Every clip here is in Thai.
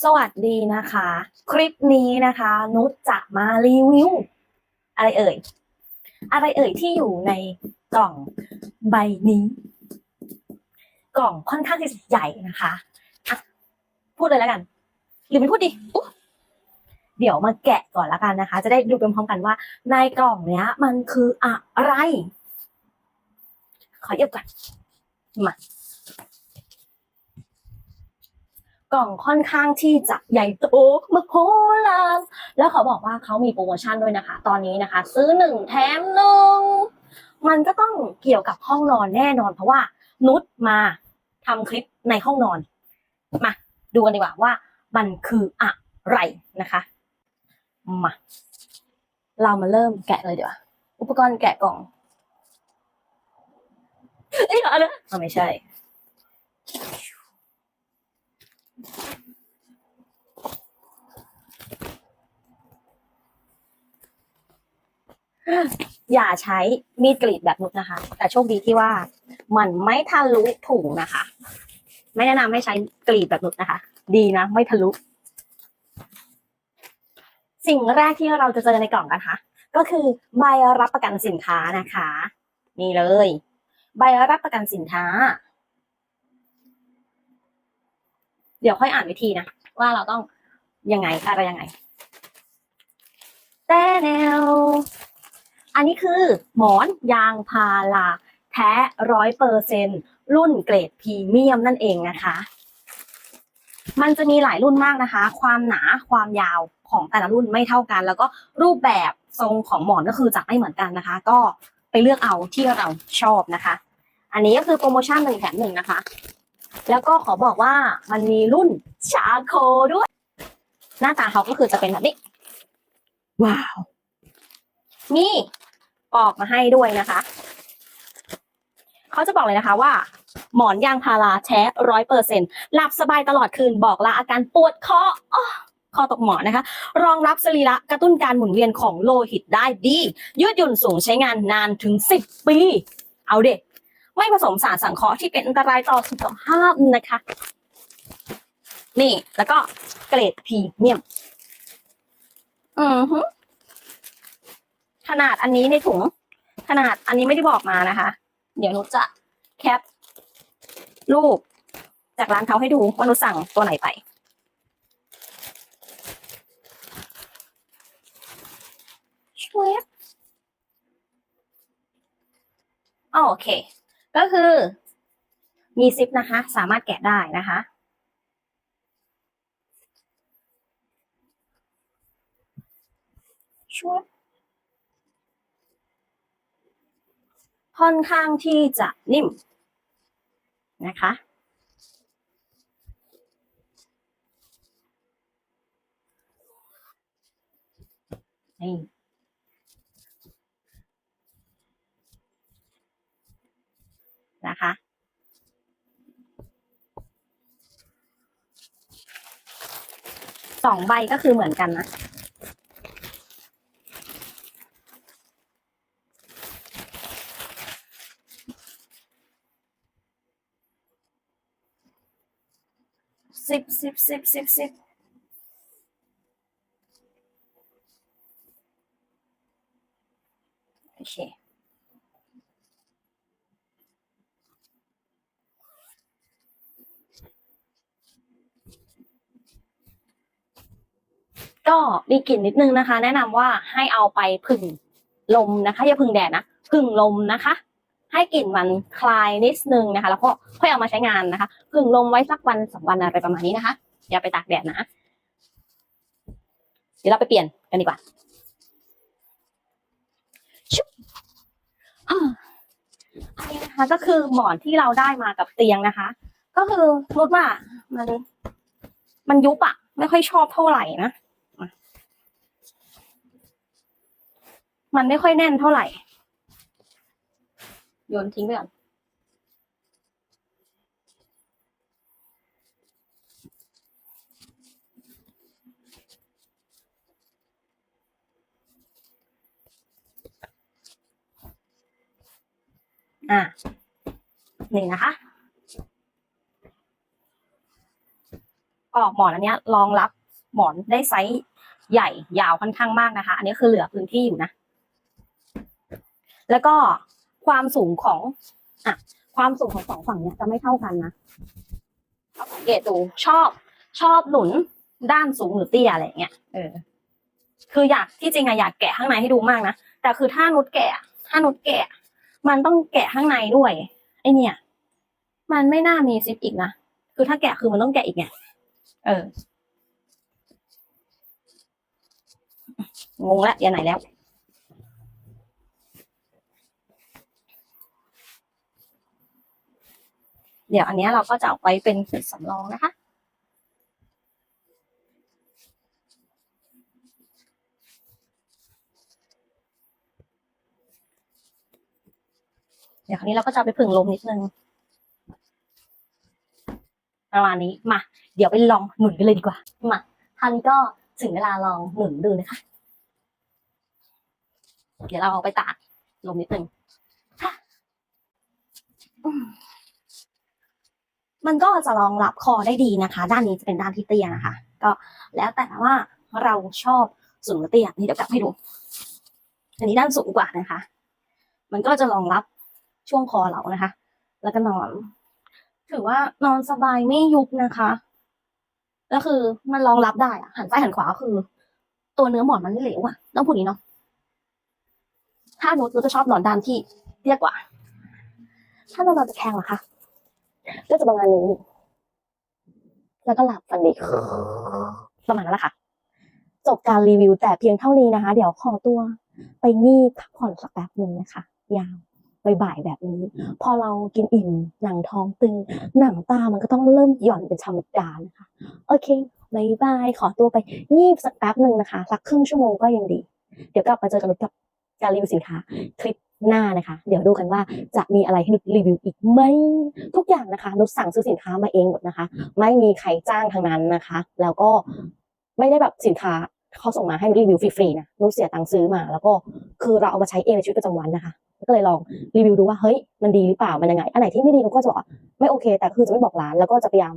สวัสดีนะคะ คลิปนี้นะคะ นุชจะมารีวิวอะไรเอ่ย อะไรเอ่ยที่อยู่ในกล่องใบนี้ กล่องค่อนข้างที่จะใหญ่นะคะะพูดเลยแล้วกัน หรือไม่พูดดีเดี๋ยวมาแกะก่อนละกันนะคะ จะได้ดูไปพร้อมกันว่า ในกล่องเนี้ย มันคืออะไร ขอเยียบก่อนมา กล่องค่อนข้างที่จะใหญ่โตมโหฬารแล้วเขาบอกว่าเขามีโปรโมชั่นด้วยนะคะ ตอนนี้นะคะ ซื้อหนึ่งแถมหนึ่งมันก็ต้องเกี่ยวกับห้องนอนแน่นอน เพราะว่านุชมาทำคลิปในห้องนอน มาดูกันดีกว่าว่ามันคืออะไรนะคะ มา เรามาเริ่มแกะเลยดีกว่า อุปกรณ์แกะกล่องเอ้ยอะไรนะไม่ใช่ อย่าใช้มีดกรีดแบบนุชนะคะ แต่โชคดีที่ว่ามันไม่ทะลุถุงนะคะ ไม่แนะนำให้ใช้กรีดแบบนุชนะคะ ดีนะ ไม่ทะลุ สิ่งแรกที่เราจะเจอในกล่องนะคะ ก็คือใบรับประกันสินค้านะคะนี่เลย ใบรับประกันสินค้า เดี๋ยวค่อยอ่านวิธีนะ ว่าเราต้องยังไงอะไรยังไงแต่แนว อันนี้คือหมอนยางพาราแท้ร้อยเปอร์เซนรุ่นเกรดพรีเมียมนั่นเองนะคะ มันจะมีหลายรุ่นมากนะคะ ความหนาความยาวของแต่ละรุ่นไม่เท่ากัน แล้วก็รูปแบบทรงของหมอนก็คือจะไม่เหมือนกันนะคะ ก็ไปเลือกเอาที่เราชอบนะคะ อันนี้ก็คือโปรโมชั่นหนึ่งแถมหนึ่งนะคะ แล้วก็ขอบอกว่ามันมีรุ่นชาโคด้วย หน้าตาเขาก็คือจะเป็นแบบนี้ ว้าว นี่ปอกมาให้ด้วยนะคะ เขาจะบอกเลยนะคะว่า หมอนยางพาราแท้ร้อยเปอร์เซ็นหลับสบายตลอดคืนบอกลาอาการปวดคออ้อคอตกหมอนนะคะ รองรับสรีระกระตุ้นการหมุนเวียนของโลหิตได้ดี ยืดหยุ่นสูงใช้งานนานถึง 10 ปี เอาเด็กไม่ผสมสารสังเคราะห์ที่เป็นอันตรายต่อสุขภาพนะคะ นี่แล้วก็เกรดพรีเมียม อือฮึ ขนาดอันนี้ในถุง ขนาดอันนี้ไม่ได้บอกมานะคะ เดี๋ยวนุชจะแคปรูปจากร้านเขาให้ดูว่านุชสั่งตัวไหนไป ช่วยโอเค ก็คือมีซิปนะคะ สามารถแกะได้นะคะช่วย ค่อนข้างที่จะนิ่มนะคะ นี่นะคะ สองใบก็คือเหมือนกันนะ สิบสิบสิบสิบสิบโอเคก็มีกลิ่นนิดนึงนะคะ แนะนำว่าให้เอาไปผึ่งลมนะคะ อย่าผึ่งแดดนะผึ่งลมนะคะ ให้กลิ่นมันคลายนิดนึงนะคะ แล้วก็ค่อยเอามาใช้งานนะคะผึ่งลมไว้สักวันสองวันอะไรประมาณนี้นะคะ อย่าไปตากแดดนะ เดี๋ยวเราไปเปลี่ยนกันดีกว่าชุบอันนี้นะคะก็คือหมอนที่เราได้มากับเตียงนะคะ ก็คือรุดว่ามัน มันยุบอะไม่ค่อยชอบเท่าไหร่นะมันไม่ค่อยแน่นเท่าไหร่ โยนทิ้งไปก่อนอะนี่งนะคะ ออกหมอนอันเนี้ยรองรับหมอนได้ไซส์ใหญ่ยาวค่อนข้างมากนะคะ อันนี้คือเหลือพื้นที่อยู่นะ แล้วก็ ความสูงของอะความสูงของสองฝั่งเนี่ยจะไม่เท่ากันนะสังเกตดูชอบชอบหนุนด้านสูงหรือเตี้ยอะไรอย่างเงี้ยเออ คืออยากที่จริงอะอยากแกะข้างในให้ดูมากนะแต่คือถ้านุชแกะ ถ้านุชแกะ มันต้องแกะข้างในด้วยไอเนี่ย มันไม่น่ามีซิปอีกนะคือถ้าแกะคือมันต้องแกะอีกไงเอองงแล้วยันไหนแล้ว เดี๋ยวอันนี้เราก็จะเอาไว้เป็นสำรองนะคะ เดี๋ยวคราวนี้เราก็จะไปผึ่งลมนิดนึงประมาณนี้มา เดี๋ยวไปลองหนุนกันเลยดีกว่ามาท่านก็ถึงเวลาลองหนุนดูนะคะ เดี๋ยวเราเอาไปตากลมนิดนึงค่ะ มันก็จะรองรับคอได้ดีนะคะ ด้านนี้จะเป็นด้านที่เตี้ยนะคะ ก็แล้วแต่ว่าเราชอบสูงหรือเตี้ยนี่เดี๋ยวกลับให้ดู อันนี้ด้านสูงกว่านะคะ มันก็จะรองรับช่วงคอเรานะคะ แล้วก็นอน ถือว่านอนสบายไม่ยุบนะคะแล้วคือมันรองรับได้อะหันซ้ายหันขวาคือ ตัวเนื้อหมอนมันไม่เหลวอะต้องพูดนี้เนาะถ้าหนูหนูจะชอบนอนด้านที่เรียกว่า ถ้าเรานอนจะแข็งเหรอคะ ก็จะประมาณนี้ แล้วก็หลับฝันดีประมาณนั้นแหละค่ะ จบการรีวิวแต่เพียงเท่านี้นะคะ เดี๋ยวขอตัว ไปงีบพักผ่อนสักแป๊บหนึ่งนะคะ ยาวบ่ายๆแบบนี้ พอเรากินอิ่มหนังท้องตึง หนังตามันก็ต้องเริ่มหย่อนเป็นธรรมดานะคะ โอเคบายบายขอตัวไปงีบสักแป๊บหนึ่งนะคะ สักครึ่งชั่วโมงก็ยังดี เดี๋ยวกลับมาเจอกันกับการรีวิวสินค้าคลิป หน้านะคะ เดี๋ยวดูกันว่าจะมีอะไรให้นุชรีวิวอีกไหมทุกอย่างนะคะนุชสั่งซื้อสินค้ามาเองหมดนะคะ ไม่มีใครจ้างทางนั้นนะคะ แล้วก็ไม่ได้แบบสินค้าเขาส่งมาให้นุชรีวิวฟรีๆนะนุชเสียตังค์ซื้อมา แล้วก็คือเราเอามาใช้เองในชีวิตประจำวันนะคะ ก็เลยลองรีวิวดูว่าเฮ้ยมันดีหรือเปล่ามันยังไงอันไหนที่ไม่ดีนุชก็จะบอกไม่โอเค แต่คือจะไม่บอกร้านแล้วก็จะพยายาม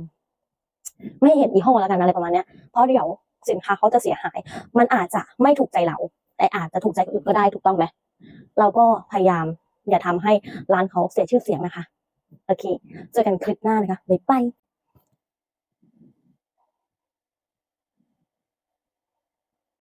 ไม่เห็นยี่ห้อแล้วกันอะไรประมาณเนี้ยเพราะเดี๋ยวสินค้าเขาจะเสียหาย มันอาจจะไม่ถูกใจเรา แต่อาจจะถูกใจคนอื่นก็ได้ถูกต้องไหม เราก็พยายามอย่าทำให้ร้านเขาเสียชื่อเสียงนะคะ โอเค เจอกันคลิปหน้านะคะบ๊ายบาย